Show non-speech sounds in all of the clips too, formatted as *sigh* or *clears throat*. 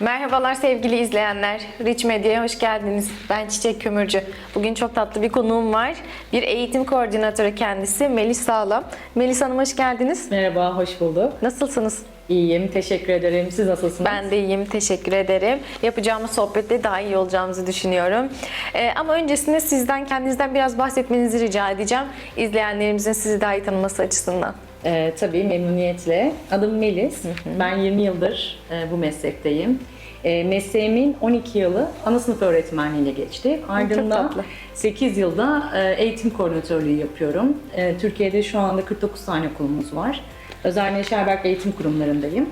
Merhabalar sevgili izleyenler. Rich Medya'ya hoş geldiniz. Ben Çiçek Kömürcü. Bugün çok tatlı bir konuğum var. Bir eğitim koordinatörü kendisi Melis Sağlam. Melis Hanım hoş geldiniz. Merhaba, hoş bulduk. Nasılsınız? İyiyim, teşekkür ederim. Siz nasılsınız? Ben de iyiyim. Teşekkür ederim. Yapacağımız sohbette daha iyi olacağımızı düşünüyorum. Ee, ama öncesinde sizden kendinizden biraz bahsetmenizi rica edeceğim. İzleyenlerimizin sizi daha iyi tanıması açısından. Ee, tabii memnuniyetle. Adım Melis. Ben 20 yıldır e, bu meslekteyim. E, mesleğimin 12 yılı ana sınıf öğretmenliğiyle geçti. Ardından tatlı. 8 yılda e, eğitim koordinatörlüğü yapıyorum. E, Türkiye'de şu anda 49 tane okulumuz var. Özel Neşerberk Eğitim Kurumlarındayım.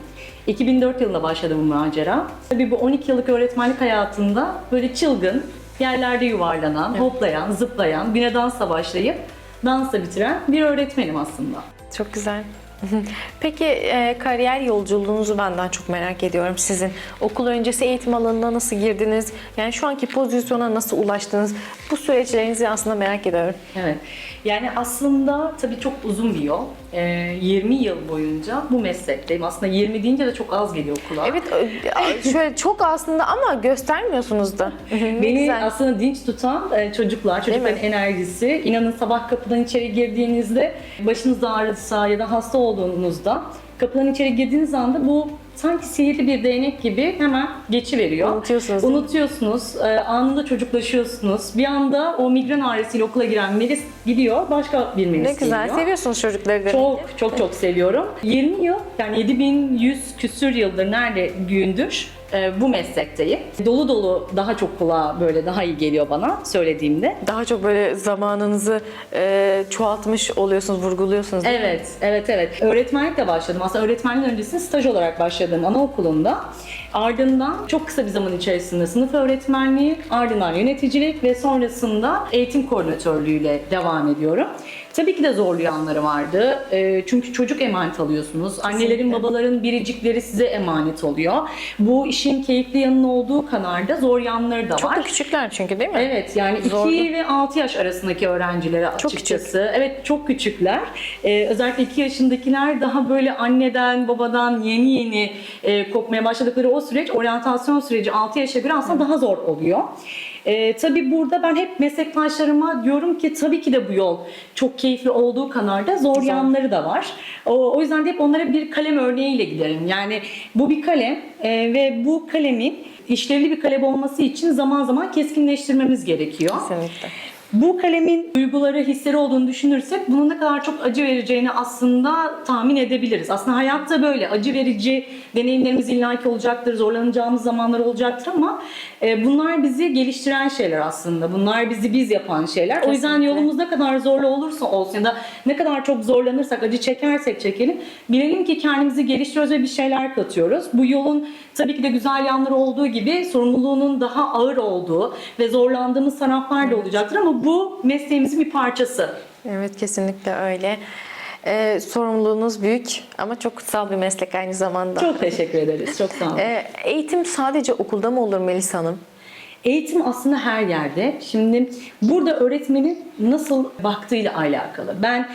2004 yılında başladı bu macera. Tabii bu 12 yıllık öğretmenlik hayatında böyle çılgın, yerlerde yuvarlanan, hoplayan, zıplayan, güne dansla başlayıp dansla bitiren bir öğretmenim aslında. Çok güzel. *laughs* Peki e, kariyer yolculuğunuzu ben daha çok merak ediyorum sizin. Okul öncesi eğitim alanına nasıl girdiniz? Yani şu anki pozisyona nasıl ulaştınız? Bu süreçlerinizi aslında merak ediyorum. Evet. Yani aslında tabii çok uzun bir yol. Ee, 20 yıl boyunca bu meslekteyim. Aslında 20 deyince de çok az geliyor kulağa. Evet ö- şöyle çok aslında ama göstermiyorsunuz da. *laughs* Beni güzel. aslında dinç tutan e, çocuklar, çocukların enerjisi. İnanın sabah kapıdan içeri girdiğinizde, başınız ağrısa ya da hasta olduğunuzda kapıdan içeri girdiğiniz anda bu sanki sihirli bir değnek gibi hemen geçiveriyor. Unutuyorsunuz? Unutuyorsunuz. e, anında çocuklaşıyorsunuz. Bir anda o migren ağrısıyla okula giren Melis gidiyor, başka bir Melis Ne güzel. geliyor. Seviyorsunuz çocukları demek Çok çok çok seviyorum. 20 yıl yani 7100 küsür yıldır nerede gündür e, bu meslekteyim. Dolu dolu daha çok kulağa böyle daha iyi geliyor bana söylediğimde. Daha çok böyle zamanınızı e, çoğaltmış oluyorsunuz, vurguluyorsunuz. değil mi? Evet, evet, evet. Öğretmenlikle başladım. Aslında öğretmenliğin öncesinde staj olarak başladım anaokulunda. Ardından çok kısa bir zaman içerisinde sınıf öğretmenliği, ardından yöneticilik ve sonrasında eğitim koordinatörlüğüyle devam ediyorum. Tabii ki de zorlu yanları vardı. Ee, çünkü çocuk emanet alıyorsunuz. Annelerin, babaların biricikleri size emanet oluyor. Bu işin keyifli yanının olduğu kadar da zor yanları da Çok var. da küçükler çünkü değil mi? Evet yani Zorlu. 2 ve 6 yaş arasındaki öğrencilere Çok açıkçası. Evet çok küçükler. Ee, özellikle 2 yaşındakiler daha böyle anneden babadan yeni yeni e, kopmaya başladıkları o süreç oryantasyon süreci 6 yaşa göre aslında daha zor oluyor. Ee, tabii burada ben hep meslektaşlarıma diyorum ki tabii ki de bu yol çok keyifli olduğu kadar da zor Zor. yanları da var. O, o yüzden de hep onlara bir kalem örneğiyle giderim. Yani bu bir kalem e, ve bu kalemin işlevli bir kalem olması için zaman zaman keskinleştirmemiz gerekiyor. Kesinlikle. Bu kalemin duyguları, hisleri olduğunu düşünürsek bunun ne kadar çok acı vereceğini aslında tahmin edebiliriz. Aslında hayatta böyle acı verici deneyimlerimiz illaki olacaktır, zorlanacağımız zamanlar olacaktır ama e, bunlar bizi geliştiren şeyler aslında. Bunlar bizi biz yapan şeyler. O yüzden Kesinlikle. yolumuz ne kadar zorlu olursa olsun ya da ne kadar çok zorlanırsak, acı çekersek çekelim bilelim ki kendimizi geliştiriyoruz ve bir şeyler katıyoruz. Bu yolun tabii ki de güzel yanları olduğu gibi sorumluluğunun daha ağır olduğu ve zorlandığımız taraflar da olacaktır ama bu mesleğimizin bir parçası. Evet kesinlikle öyle. E, sorumluluğunuz büyük ama çok kutsal bir meslek aynı zamanda. Çok teşekkür ederiz. Çok sağ olun. E, eğitim sadece okulda mı olur Melis Hanım? Eğitim aslında her yerde. Şimdi burada öğretmenin nasıl baktığıyla alakalı. Ben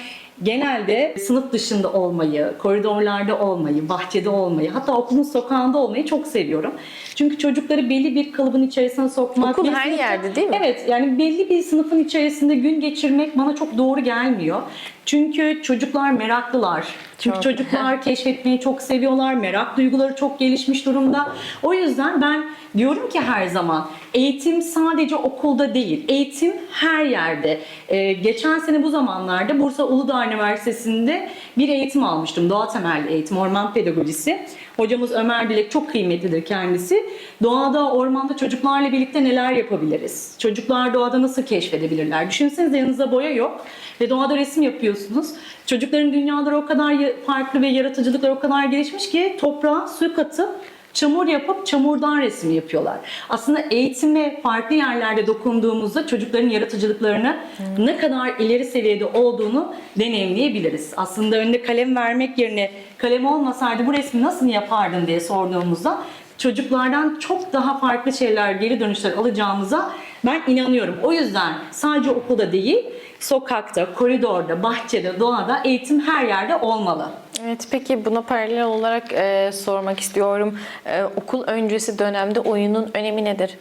genelde sınıf dışında olmayı, koridorlarda olmayı, bahçede olmayı, hatta okulun sokağında olmayı çok seviyorum. Çünkü çocukları belli bir kalıbın içerisine sokmak... Okul her yerde değil mi? Evet, yani belli bir sınıfın içerisinde gün geçirmek bana çok doğru gelmiyor. Çünkü çocuklar meraklılar. Çünkü Çok. çocuklar *laughs* keşfetmeyi çok seviyorlar. Merak duyguları çok gelişmiş durumda. O yüzden ben diyorum ki her zaman eğitim sadece okulda değil. Eğitim her yerde. Ee, geçen sene bu zamanlarda Bursa Uludağ Üniversitesi'nde bir eğitim almıştım. Doğa temelli eğitim, orman pedagojisi. Hocamız Ömer Dilek çok kıymetlidir kendisi. Doğada, ormanda çocuklarla birlikte neler yapabiliriz? Çocuklar doğada nasıl keşfedebilirler? Düşünsenize yanınızda boya yok ve doğada resim yapıyorsunuz. Çocukların dünyaları o kadar farklı ve yaratıcılıkları o kadar gelişmiş ki toprağa su katıp çamur yapıp çamurdan resim yapıyorlar. Aslında eğitime farklı yerlerde dokunduğumuzda çocukların yaratıcılıklarını ne kadar ileri seviyede olduğunu deneyimleyebiliriz. Aslında önünde kalem vermek yerine kalem olmasaydı bu resmi nasıl yapardın diye sorduğumuzda çocuklardan çok daha farklı şeyler, geri dönüşler alacağımıza ben inanıyorum. O yüzden sadece okulda değil, sokakta, koridorda, bahçede, doğada eğitim her yerde olmalı. Evet, peki buna paralel olarak e, sormak istiyorum. E, okul öncesi dönemde oyunun önemi nedir?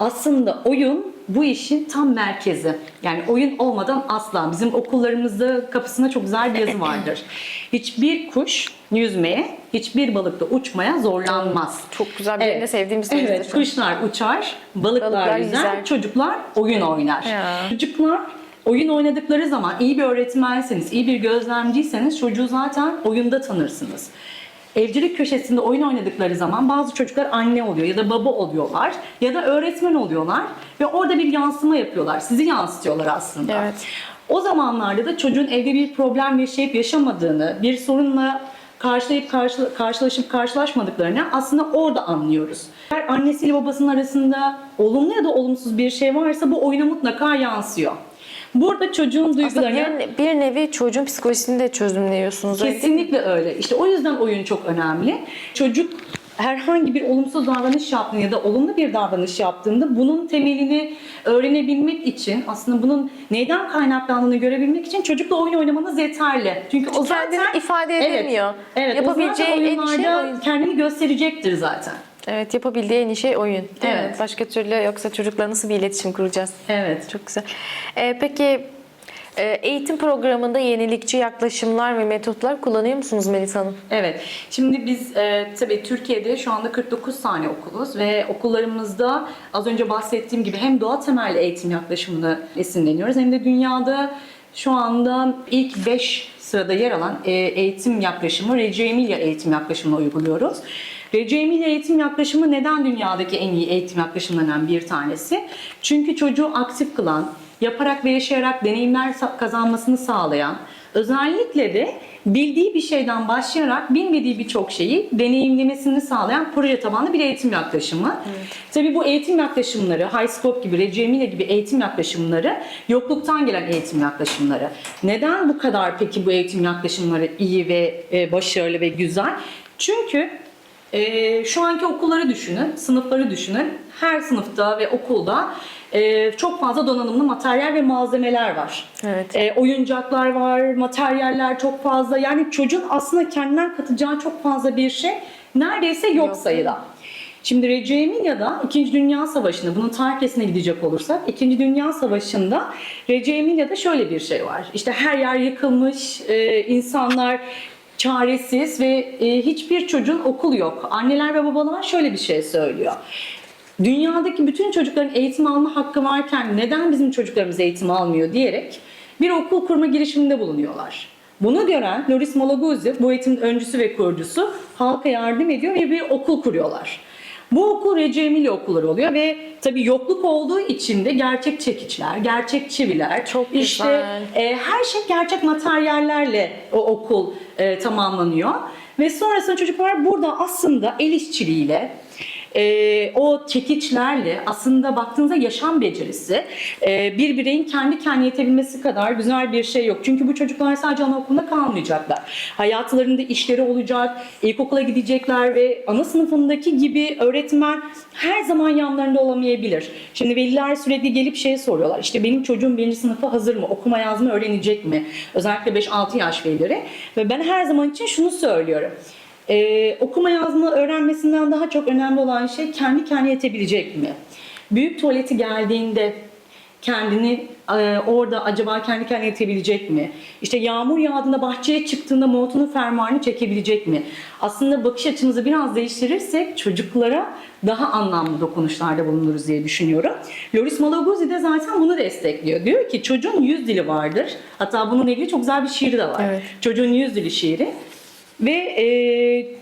Aslında oyun bu işin tam merkezi. Yani oyun olmadan asla. Bizim okullarımızda kapısında çok güzel bir yazı vardır. *clears throat* Hiçbir kuş yüzmeye, hiçbir balık da uçmaya zorlanmaz. Çok güzel, benim de sevdiğim bir sözdür. Evet, kuşlar uçar, balıklar, Balıklar yüzer, yüzer. çocuklar oyun oynar. Ya. Çocuklar oyun oynadıkları zaman iyi bir öğretmenseniz, iyi bir gözlemciyseniz çocuğu zaten oyunda tanırsınız. Evcilik köşesinde oyun oynadıkları zaman bazı çocuklar anne oluyor ya da baba oluyorlar ya da öğretmen oluyorlar ve orada bir yansıma yapıyorlar. Sizi yansıtıyorlar aslında. Evet. O zamanlarda da çocuğun evde bir problem yaşayıp yaşamadığını, bir sorunla karşılayıp karşı, karşılaşıp karşılaşmadıklarını aslında orada anlıyoruz. Eğer annesiyle babasının arasında olumlu ya da olumsuz bir şey varsa bu oyuna mutlaka yansıyor. Burada çocuğun Aslında duygularını bir, bir nevi çocuğun psikolojisini de öyle mi? Kesinlikle öyle. İşte o yüzden oyun çok önemli. Çocuk herhangi bir olumsuz davranış yaptığında ya da olumlu bir davranış yaptığında bunun temelini öğrenebilmek için aslında bunun neyden kaynaklandığını görebilmek için çocukla oyun oynamanız yeterli. Çünkü o Kendini zaten ifade Evet, edemiyor. Evet, Yapabileceği o zaten şey oyunlarda oyun. kendini gösterecektir zaten. Evet, yapabildiği en iyi şey oyun. Değil mi? Evet. Başka türlü yoksa çocukla nasıl bir iletişim kuracağız? Evet. Çok güzel. E, peki e, eğitim programında yenilikçi yaklaşımlar ve metotlar kullanıyor musunuz Melisa Hanım? Evet. Şimdi biz e, tabii Türkiye'de şu anda 49 tane okuluz ve okullarımızda az önce bahsettiğim gibi hem doğa temelli eğitim yaklaşımını esinleniyoruz hem de dünyada şu anda ilk 5 sırada yer alan e, eğitim yaklaşımı Reggio Emilia eğitim yaklaşımını uyguluyoruz. Emilia eğitim yaklaşımı neden dünyadaki en iyi eğitim yaklaşımlarından bir tanesi? Çünkü çocuğu aktif kılan, yaparak ve yaşayarak deneyimler kazanmasını sağlayan, özellikle de bildiği bir şeyden başlayarak bilmediği birçok şeyi deneyimlemesini sağlayan proje tabanlı bir eğitim yaklaşımı. Tabii bu eğitim yaklaşımları, High Scope gibi, Reggio Emilia gibi eğitim yaklaşımları yokluktan gelen eğitim yaklaşımları. Neden bu kadar peki bu eğitim yaklaşımları iyi ve e, başarılı ve güzel? Çünkü ee, şu anki okulları düşünün, sınıfları düşünün. Her sınıfta ve okulda e, çok fazla donanımlı materyal ve malzemeler var. Evet. E, oyuncaklar var, materyaller çok fazla. Yani çocuğun aslında kendinden katacağı çok fazla bir şey neredeyse yok, Yok. sayıda. Şimdi Reggio Emilia'da 2. Dünya Savaşı'nda, bunun tarihçesine gidecek olursak, 2. Dünya Savaşı'nda Reggio Emilia'da şöyle bir şey var. İşte her yer yıkılmış, e, insanlar çaresiz ve e, hiçbir çocuğun okul yok. Anneler ve babalar şöyle bir şey söylüyor. Dünyadaki bütün çocukların eğitim alma hakkı varken neden bizim çocuklarımız eğitim almıyor diyerek bir okul kurma girişiminde bulunuyorlar. Bunu gören Loris Malaguzzi, bu eğitimin öncüsü ve kurucusu halka yardım ediyor ve bir okul kuruyorlar. Bu okul Reggio Emilia okulları oluyor ve tabii yokluk olduğu için de gerçek çekiçler, gerçek çiviler, Çok işte güzel. e, her şey gerçek materyallerle o okul e, tamamlanıyor. Ve sonrasında çocuklar burada aslında el işçiliğiyle, e, o çekiçlerle aslında baktığınızda yaşam becerisi e, bir bireyin kendi kendine yetebilmesi kadar güzel bir şey yok. Çünkü bu çocuklar sadece anaokulunda kalmayacaklar. Hayatlarında işleri olacak, ilkokula gidecekler ve ana sınıfındaki gibi öğretmen her zaman yanlarında olamayabilir. Şimdi veliler sürekli gelip şey soruyorlar. İşte benim çocuğum birinci sınıfa hazır mı? Okuma yazma öğrenecek mi? Özellikle 5-6 yaş velileri. Ve ben her zaman için şunu söylüyorum. Ee, okuma yazma öğrenmesinden daha çok önemli olan şey kendi kendine yetebilecek mi? Büyük tuvaleti geldiğinde kendini e, orada acaba kendi kendine yetebilecek mi? İşte yağmur yağdığında bahçeye çıktığında montunun fermuarını çekebilecek mi? Aslında bakış açımızı biraz değiştirirsek çocuklara daha anlamlı dokunuşlarda bulunuruz diye düşünüyorum. Loris Malaguzzi de zaten bunu destekliyor. Diyor ki çocuğun yüz dili vardır. Hatta bununla ilgili çok güzel bir şiiri de var. Evet. Çocuğun yüz dili şiiri. Ve e,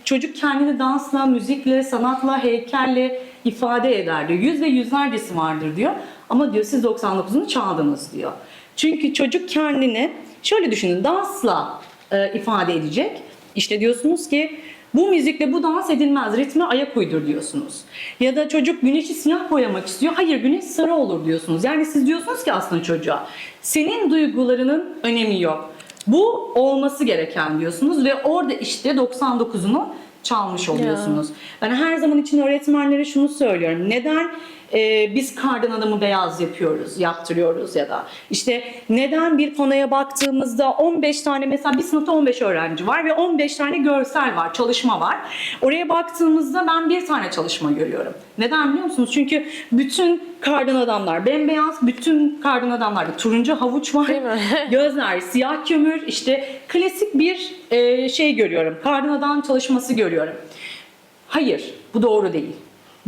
çocuk kendini dansla, müzikle, sanatla, heykelle ifade eder diyor. Yüz ve yüzlercesi vardır diyor. Ama diyor siz 99'unu çaldınız diyor. Çünkü çocuk kendini şöyle düşünün dansla e, ifade edecek. İşte diyorsunuz ki bu müzikle bu dans edilmez. Ritme ayak uydur diyorsunuz. Ya da çocuk güneşi siyah boyamak istiyor. Hayır güneş sarı olur diyorsunuz. Yani siz diyorsunuz ki aslında çocuğa senin duygularının önemi yok. Bu olması gereken diyorsunuz ve orada işte 99'unu çalmış oluyorsunuz. Ben her zaman için öğretmenlere şunu söylüyorum. Neden e, biz kardan adamı beyaz yapıyoruz, yaptırıyoruz ya da işte neden bir panoya baktığımızda 15 tane mesela bir sınıfta 15 öğrenci var ve 15 tane görsel var, çalışma var. Oraya baktığımızda ben bir tane çalışma görüyorum. Neden biliyor musunuz? Çünkü bütün kardan adamlar bembeyaz, bütün kardan adamlarda turuncu havuç var. *laughs* Gözler siyah kömür işte klasik bir e, şey görüyorum. Kardan adam çalışması görüyorum. Hayır, bu doğru değil.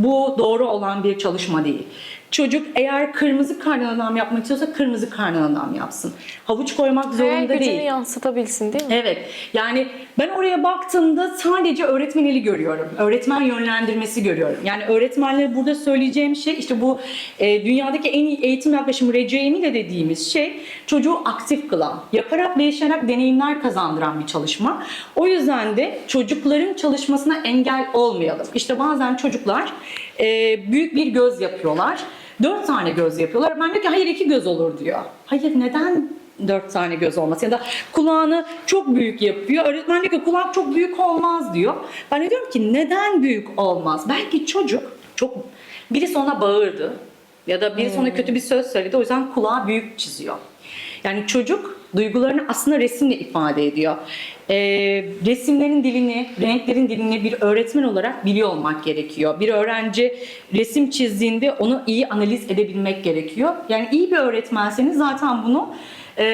Bu doğru olan bir çalışma değil. Çocuk eğer kırmızı kardan adam yapmak istiyorsa kırmızı kardan adam yapsın. Havuç koymak Hayal zorunda gücünü değil. yansıtabilsin değil mi? Evet. Yani ben oraya baktığımda sadece öğretmen eli görüyorum. Öğretmen yönlendirmesi görüyorum. Yani öğretmenlere burada söyleyeceğim şey işte bu e, dünyadaki en iyi eğitim yaklaşımı RCM'i de dediğimiz şey çocuğu aktif kılan, yaparak ve yaşayarak deneyimler kazandıran bir çalışma. O yüzden de çocukların çalışmasına engel olmayalım. İşte bazen çocuklar e, büyük bir göz yapıyorlar. Dört tane göz yapıyorlar. Ben diyor ki hayır iki göz olur diyor. Hayır neden dört tane göz olması ya da kulağını çok büyük yapıyor. Öğretmen diyor ki kulak çok büyük olmaz diyor. Ben diyorum ki neden büyük olmaz? Belki çocuk çok birisi ona bağırdı ya da birisi ona kötü bir söz söyledi o yüzden kulağı büyük çiziyor. Yani çocuk duygularını aslında resimle ifade ediyor. Ee, resimlerin dilini, renklerin dilini bir öğretmen olarak biliyor olmak gerekiyor. Bir öğrenci resim çizdiğinde onu iyi analiz edebilmek gerekiyor. Yani iyi bir öğretmenseniz zaten bunu e,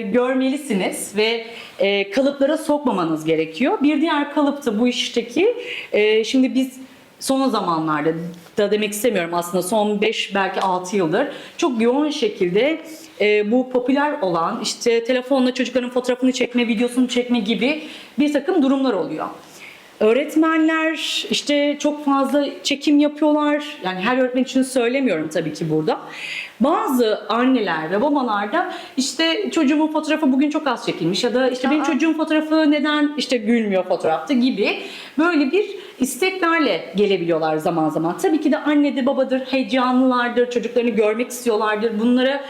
görmelisiniz ve e, kalıplara sokmamanız gerekiyor. Bir diğer kalıp da bu işteki e, şimdi biz son zamanlarda da demek istemiyorum aslında son 5 belki 6 yıldır çok yoğun şekilde e, bu popüler olan işte telefonla çocukların fotoğrafını çekme, videosunu çekme gibi bir takım durumlar oluyor. Öğretmenler işte çok fazla çekim yapıyorlar. Yani her öğretmen için söylemiyorum tabii ki burada. Bazı anneler ve babalar da işte çocuğumun fotoğrafı bugün çok az çekilmiş ya da işte benim Aa. çocuğum fotoğrafı neden işte gülmüyor fotoğrafta gibi böyle bir isteklerle gelebiliyorlar zaman zaman. Tabii ki de annedir, babadır, heyecanlılardır, çocuklarını görmek istiyorlardır. Bunlara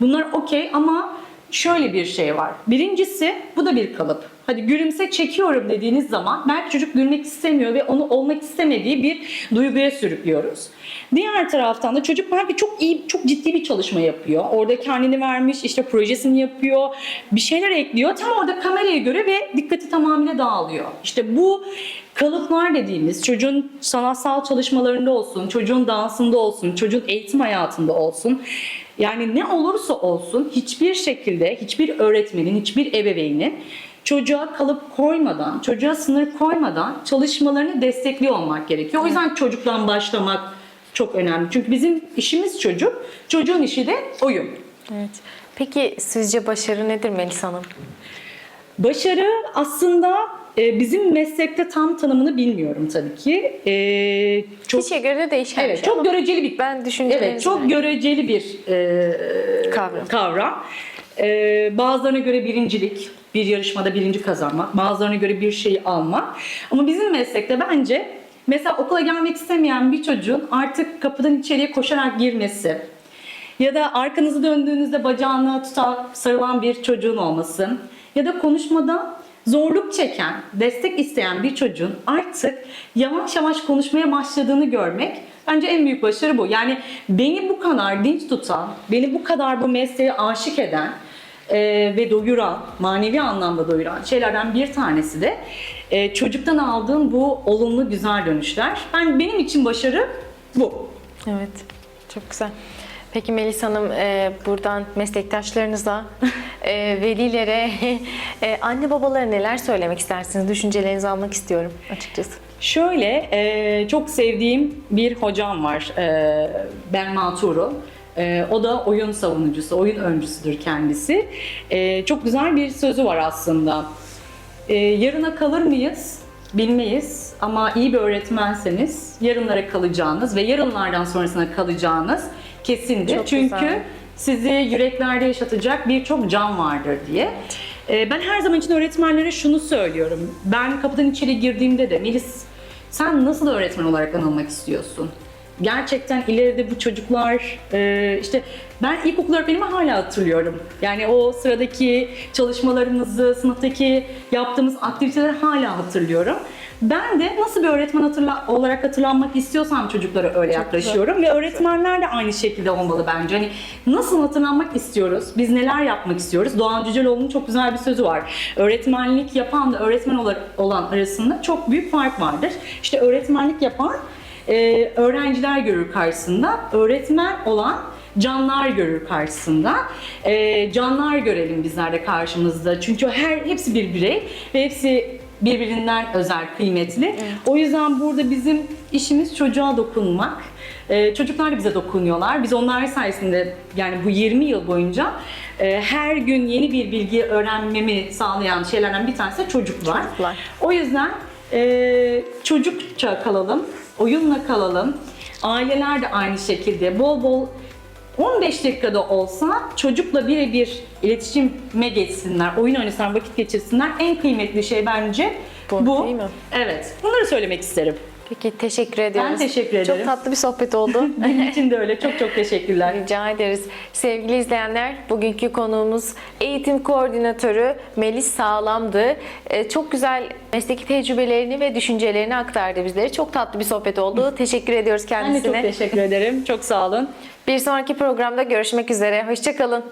bunlar okey ama şöyle bir şey var. Birincisi bu da bir kalıp. Hadi gülümse çekiyorum dediğiniz zaman belki çocuk gülmek istemiyor ve onu olmak istemediği bir duyguya sürüklüyoruz. Diğer taraftan da çocuk belki çok iyi, çok ciddi bir çalışma yapıyor. Orada kendini vermiş, işte projesini yapıyor, bir şeyler ekliyor. Tam orada kameraya göre ve dikkati tamamıyla dağılıyor. İşte bu kalıplar dediğimiz çocuğun sanatsal çalışmalarında olsun, çocuğun dansında olsun, çocuğun eğitim hayatında olsun. Yani ne olursa olsun hiçbir şekilde hiçbir öğretmenin, hiçbir ebeveynin çocuğa kalıp koymadan, çocuğa sınır koymadan çalışmalarını destekliyor olmak gerekiyor. O yüzden çocuktan başlamak çok önemli. Çünkü bizim işimiz çocuk, çocuğun işi de oyun. Evet. Peki sizce başarı nedir Melisa Hanım? Başarı aslında e, bizim meslekte tam tanımını bilmiyorum tabii ki. E, çok Kişiye göre de değişen Evet, şey çok göreceli bir ben düşüncelerinizi Evet, çok göreceli bir e, Kavram. kavram. E, bazılarına göre birincilik, bir yarışmada birinci kazanmak, bazılarına göre bir şeyi almak. Ama bizim meslekte bence mesela okula gelmek istemeyen bir çocuğun artık kapıdan içeriye koşarak girmesi ya da arkanızı döndüğünüzde bacağını tutan, sarılan bir çocuğun olması ya da konuşmada zorluk çeken, destek isteyen bir çocuğun artık yavaş yavaş konuşmaya başladığını görmek bence en büyük başarı bu. Yani beni bu kadar dinç tutan, beni bu kadar bu mesleğe aşık eden e, ve doyuran, manevi anlamda doyuran şeylerden bir tanesi de e, çocuktan aldığım bu olumlu güzel dönüşler. Ben benim için başarı bu. Evet, çok güzel. Peki Melisa Hanım, e, buradan meslektaşlarınıza, *laughs* e, velilere, *laughs* e, anne babalara neler söylemek istersiniz? Düşüncelerinizi almak istiyorum açıkçası. Şöyle e, çok sevdiğim bir hocam var e, Belma Tuğrul. E, o da oyun savunucusu, oyun öncüsüdür kendisi. E, çok güzel bir sözü var aslında. E, yarına kalır mıyız? Bilmeyiz ama iyi bir öğretmenseniz yarınlara kalacağınız ve yarınlardan sonrasına kalacağınız kesindir. Çok Çünkü güzel. sizi yüreklerde yaşatacak birçok can vardır diye. Ee, Ben her zaman için öğretmenlere şunu söylüyorum. Ben kapıdan içeri girdiğimde de Melis sen nasıl öğretmen olarak anılmak istiyorsun? Gerçekten ileride bu çocuklar e, işte ben ilkokul öğretmenimi hala hatırlıyorum. Yani o sıradaki çalışmalarımızı, sınıftaki yaptığımız aktiviteleri hala hatırlıyorum. Ben de nasıl bir öğretmen hatırla, olarak hatırlanmak istiyorsam çocuklara öyle yaklaşıyorum ve öğretmenler de aynı şekilde olmalı bence. Hani nasıl hatırlanmak istiyoruz? Biz neler yapmak istiyoruz? Doğan Cüceloğlu'nun çok güzel bir sözü var. Öğretmenlik yapan da öğretmen ola- olan arasında çok büyük fark vardır. İşte öğretmenlik yapan e, öğrenciler görür karşısında, öğretmen olan canlar görür karşısında. E, canlar görelim bizler de karşımızda. Çünkü her hepsi bir birey ve hepsi birbirinden özel, kıymetli. O yüzden burada bizim işimiz çocuğa dokunmak. E, çocuklar da bize dokunuyorlar. Biz onlar sayesinde yani bu 20 yıl boyunca e, her gün yeni bir bilgi öğrenmemi sağlayan şeylerden bir tanesi de çocuklar. Çocuklar. O yüzden e, çocukça kalalım, oyunla kalalım. Aileler de aynı şekilde bol bol 15 dakikada olsa çocukla birebir iletişime geçsinler, oyun oynasınlar, vakit geçirsinler. En kıymetli şey bence Bu, bu. değil mi? Evet. Bunları söylemek isterim. Peki teşekkür ediyoruz. teşekkür ederim. Çok tatlı bir sohbet *laughs* oldu. Benim için de öyle. Çok çok teşekkürler. Rica ederiz. Sevgili izleyenler, bugünkü konuğumuz eğitim koordinatörü Melis Sağlam'dı. Ee, Çok güzel mesleki tecrübelerini ve düşüncelerini aktardı bizlere. Çok tatlı bir sohbet oldu. Teşekkür ediyoruz Ben de kendisine. çok teşekkür ederim. Çok sağ olun. Bir sonraki programda görüşmek üzere. Hoşçakalın.